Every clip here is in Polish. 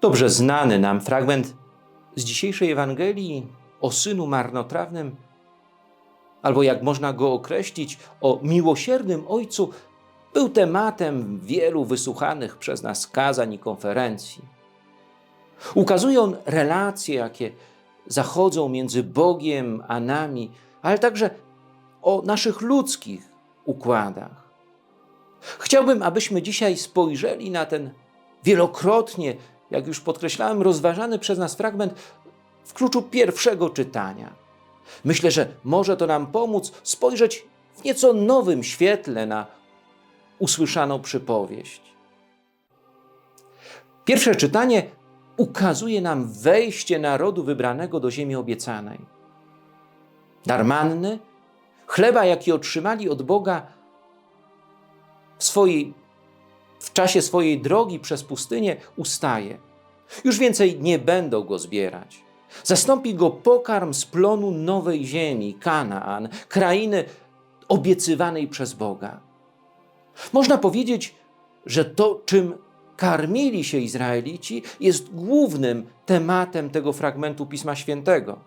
Dobrze znany nam fragment z dzisiejszej Ewangelii o synu marnotrawnym, albo jak można go określić, o miłosiernym ojcu, był tematem wielu wysłuchanych przez nas kazań i konferencji. Ukazuje on relacje, jakie zachodzą między Bogiem a nami, ale także o naszych ludzkich układach. Chciałbym, abyśmy dzisiaj spojrzeli na ten wielokrotnie, jak już podkreślałem, rozważany przez nas fragment w kluczu pierwszego czytania. Myślę, że może to nam pomóc spojrzeć w nieco nowym świetle na usłyszaną przypowieść. Pierwsze czytanie ukazuje nam wejście narodu wybranego do ziemi obiecanej. Dar manny, chleba, jaki otrzymali od Boga w, swojej, w czasie swojej drogi przez pustynię, ustaje. Już więcej nie będą go zbierać. Zastąpi go pokarm z plonu nowej ziemi, Kanaan, krainy obiecywanej przez Boga. Można powiedzieć, że to, czym karmili się Izraelici, jest głównym tematem tego fragmentu Pisma Świętego.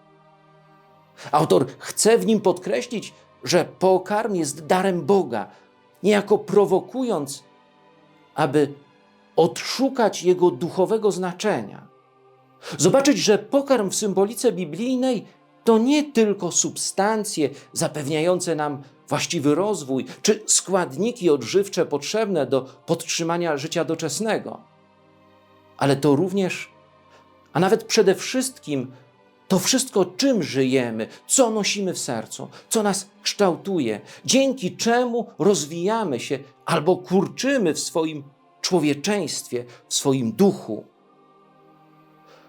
Autor chce w nim podkreślić, że pokarm jest darem Boga, niejako prowokując, aby odszukać jego duchowego znaczenia. Zobaczyć, że pokarm w symbolice biblijnej to nie tylko substancje zapewniające nam właściwy rozwój, czy składniki odżywcze potrzebne do podtrzymania życia doczesnego, ale to również, a nawet przede wszystkim, to wszystko, czym żyjemy, co nosimy w sercu, co nas kształtuje, dzięki czemu rozwijamy się albo kurczymy w swoim człowieczeństwie, w swoim duchu.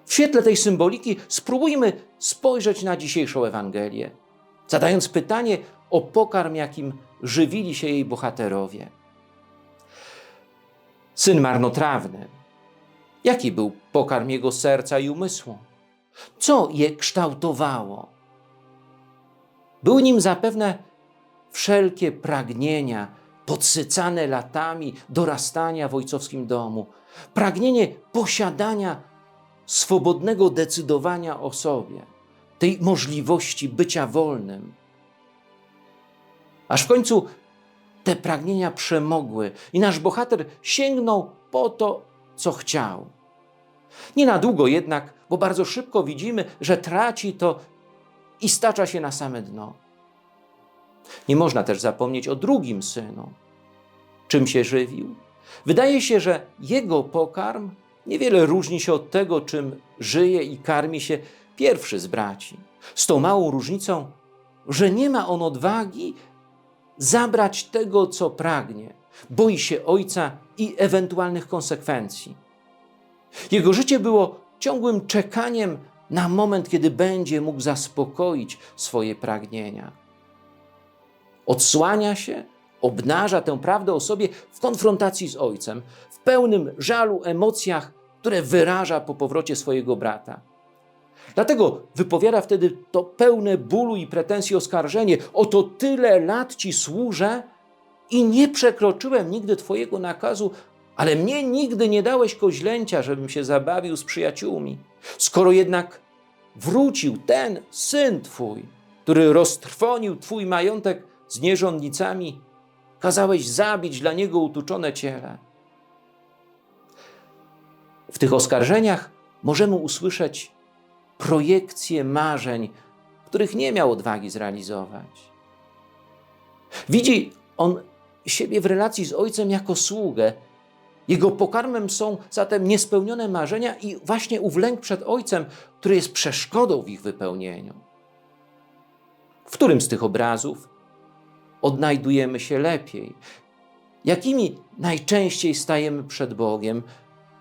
W świetle tej symboliki spróbujmy spojrzeć na dzisiejszą Ewangelię, zadając pytanie o pokarm, jakim żywili się jej bohaterowie. Syn marnotrawny. Jaki był pokarm jego serca i umysłu? Co je kształtowało? Były nim zapewne wszelkie pragnienia, podsycane latami dorastania w ojcowskim domu, pragnienie posiadania swobodnego decydowania o sobie, tej możliwości bycia wolnym. Aż w końcu te pragnienia przemogły i nasz bohater sięgnął po to, co chciał. Nie na długo jednak, bo bardzo szybko widzimy, że traci to i stacza się na same dno. Nie można też zapomnieć o drugim synu. Czym się żywił? Wydaje się, że jego pokarm niewiele różni się od tego, czym żyje i karmi się pierwszy z braci. Z tą małą różnicą, że nie ma on odwagi zabrać tego, co pragnie. Boi się ojca i ewentualnych konsekwencji. Jego życie było ciągłym czekaniem na moment, kiedy będzie mógł zaspokoić swoje pragnienia. Odsłania się, obnaża tę prawdę o sobie w konfrontacji z ojcem, w pełnym żalu, emocjach, które wyraża po powrocie swojego brata. Dlatego wypowiada wtedy to pełne bólu i pretensji oskarżenie: Oto tyle lat ci służę i nie przekroczyłem nigdy Twojego nakazu, ale mnie nigdy nie dałeś koźlęcia, żebym się zabawił z przyjaciółmi. Skoro jednak wrócił ten syn Twój, który roztrwonił Twój majątek z nierządnicami, kazałeś zabić dla niego utuczone ciele. W tych oskarżeniach możemy usłyszeć projekcje marzeń, których nie miał odwagi zrealizować. Widzi on siebie w relacji z ojcem jako sługę. Jego pokarmem są zatem niespełnione marzenia i właśnie ów lęk przed ojcem, który jest przeszkodą w ich wypełnieniu. W którym z tych obrazów odnajdujemy się lepiej? Jakimi najczęściej stajemy przed Bogiem?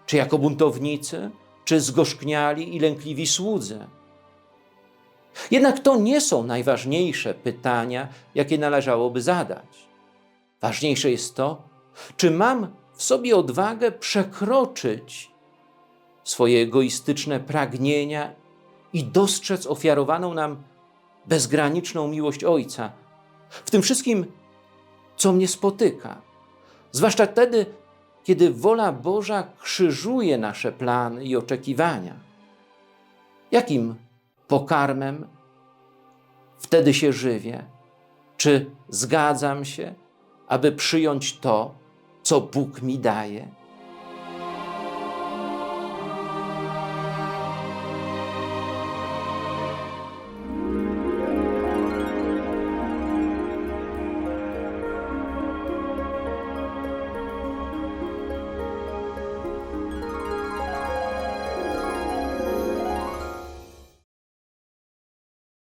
Czy jako buntownicy, czy zgorzkniali i lękliwi słudzy? Jednak to nie są najważniejsze pytania, jakie należałoby zadać. Ważniejsze jest to, czy mam w sobie odwagę przekroczyć swoje egoistyczne pragnienia i dostrzec ofiarowaną nam bezgraniczną miłość Ojca w tym wszystkim, co mnie spotyka. Zwłaszcza wtedy, kiedy wola Boża krzyżuje nasze plany i oczekiwania. Jakim pokarmem wtedy się żywię? Czy zgadzam się, aby przyjąć to, co Bóg mi daje?